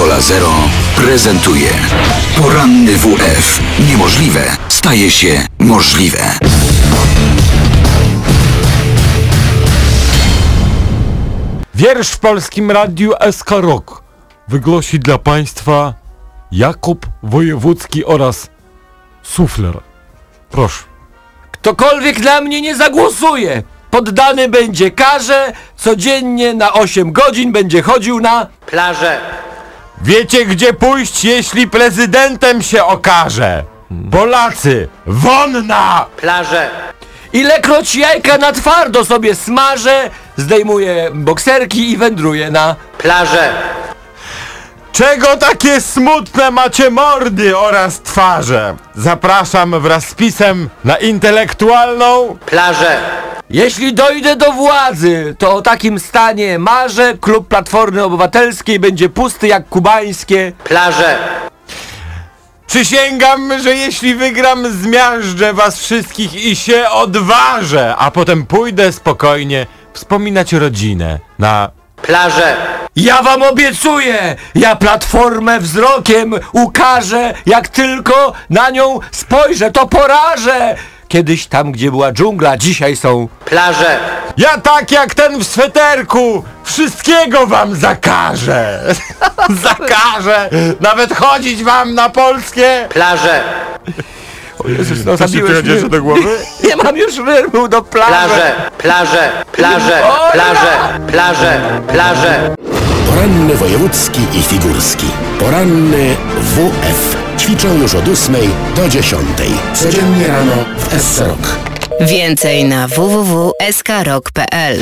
Coca-Cola Zero prezentuje Poranny WF. Niemożliwe staje się możliwe. Wiersz w Polskim Radiu SK Rock wygłosi dla Państwa Jakub Wojewódzki oraz Sufler. Proszę. Ktokolwiek na mnie nie zagłosuje, poddany będzie karze, codziennie na 8 godzin będzie chodził na plażę. Wiecie gdzie pójść, jeśli prezydentem się okaże? Polacy, wonna! plażę. Ilekroć jajka na twardo sobie smażę, zdejmuję bokserki i wędruję na plażę. Czego takie smutne macie mordy oraz twarze? Zapraszam wraz z pisem na intelektualną Plażę. Jeśli dojdę do władzy, to o takim stanie marzę. Klub Platformy Obywatelskiej będzie pusty jak kubańskie plaże. Przysięgam, że jeśli wygram, zmiażdżę was wszystkich i się odważę, a potem pójdę spokojnie wspominać rodzinę na... Plaże. Ja wam obiecuję, ja Platformę wzrokiem ukażę, jak tylko na nią spojrzę, to porażę. Kiedyś tam, gdzie była dżungla, dzisiaj są plaże. Ja tak jak ten w sweterku, wszystkiego wam zakażę! zakażę! Nawet chodzić wam na polskie... Plaże. O Jezus, no zabiłeś mnie. do głowy? Nie mam już rymu do plaży. Plaże, plaże, plaże, plaże, plaże, plaże. Poranny wojewódzki i figurski. Poranny WF. Ćwiczą już od 8 do 10. Codziennie rano w SC Rock. Więcej na www.skrok.pl